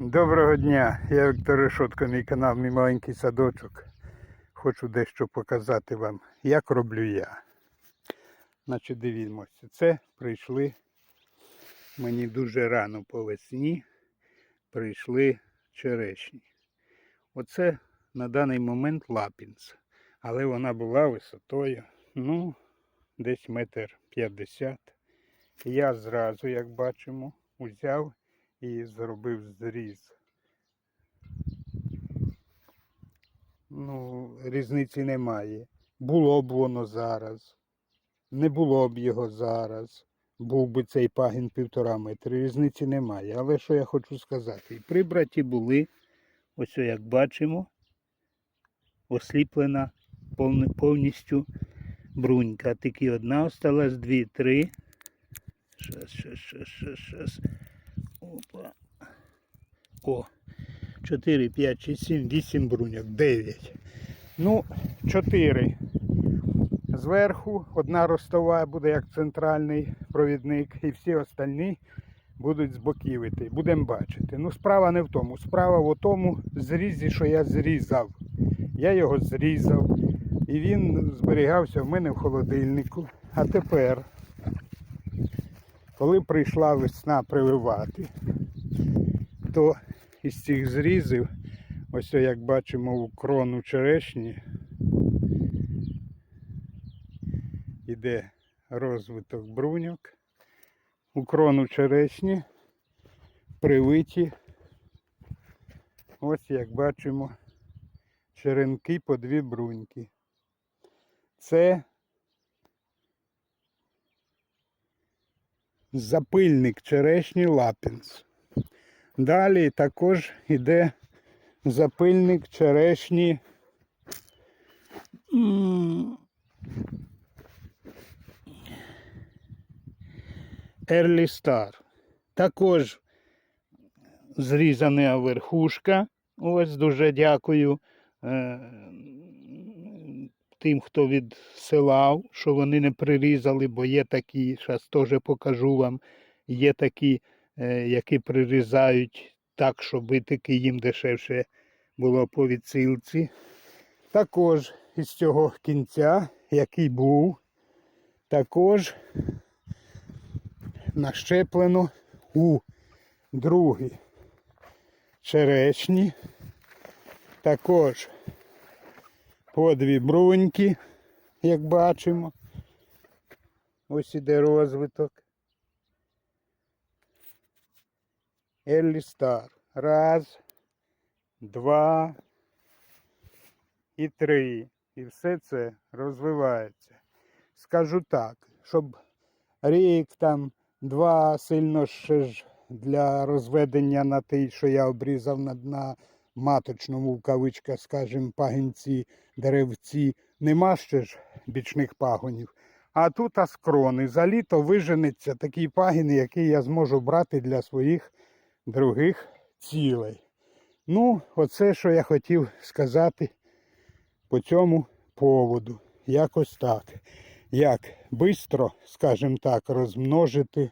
Доброго дня, я Віктор Решотко, мій канал, мій маленький садочок. Хочу дещо показати вам, як роблю я. Значить, дивімося, це прийшли мені дуже рано по весні. Прийшли черешні. Оце на даний момент лапінц. Але вона була висотою, ну, десь метр п'ятдесят. Я зразу, як бачимо, узяв і зробив зріз. Ну, різниці немає. Було б воно зараз. Не було б його зараз. Був би цей пагін півтора метри. Різниці немає. Але що я хочу сказати? І прибраті були, ось як бачимо, осліплена повністю брунька. Тільки одна осталась, дві, три. Щас, щас, щас, щас. О. 4, 5, 6, 7, 8 бруньок, 9. Ну, 4. Зверху одна ростова буде як центральний провідник, і всі остальні будуть з боків іти. Будемо бачити. Ну, справа не в тому. Справа в тому зрізі, що я зрізав. Я його зрізав. І він зберігався в мене в холодильнику. А тепер коли прийшла весна прививати, то із цих зрізів, ось як бачимо у крону черешні, іде розвиток бруньок. У крону черешні привиті, ось як бачимо, черенки по дві бруньки. Це запильник черешні лапінс. Далі також йде запильник черешні. Early Star. Також зрізана верхушка. Ось дуже дякую е, тим, хто відсилав, що вони не прирізали, бо є такі, зараз теж покажу вам, є такі, які прирізають так, щоб таки їм дешевше було по відсилці. Також із цього кінця, який був, також нащеплено у другій черешні. Також по дві бруньки, як бачимо. Ось іде розвиток. Star. Раз, два і три. І все це розвивається. Скажу так, щоб рік там, два сильно ще ж для розведення на той, що я обрізав на, на маточному в кавичках, скажімо, пагінці, деревці, нема ще ж бічних пагонів. А тут аскрони. За літо виженеться такий пагін, який я зможу брати для своїх других цілей. Ну, оце, що я хотів сказати по цьому поводу. Якось так. Як швидко, скажімо так, розмножити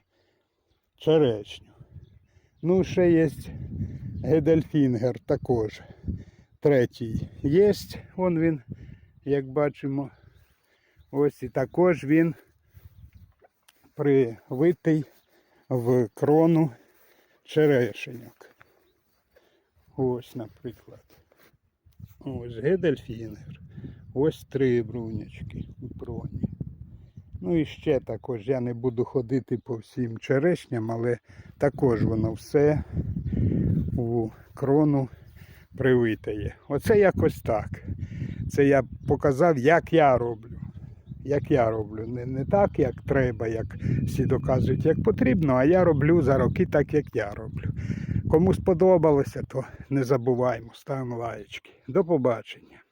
черешню. Ну, ще є Гедельфінгер також. Третій є. Вон він, як бачимо. Ось і також він привитий в крону черешеньок. Ось, наприклад. Ось Гедельфінгер. Ось три брунячки у кроні. Ну і ще також я не буду ходити по всім черешням, але також воно все у крону привитає. Оце якось так. Це я показав, як я роблю. Як я роблю. Не, не так, як треба, як всі доказують, як потрібно, а я роблю за роки так, як я роблю. Кому сподобалося, то не забуваємо, ставимо лаєчки. До побачення.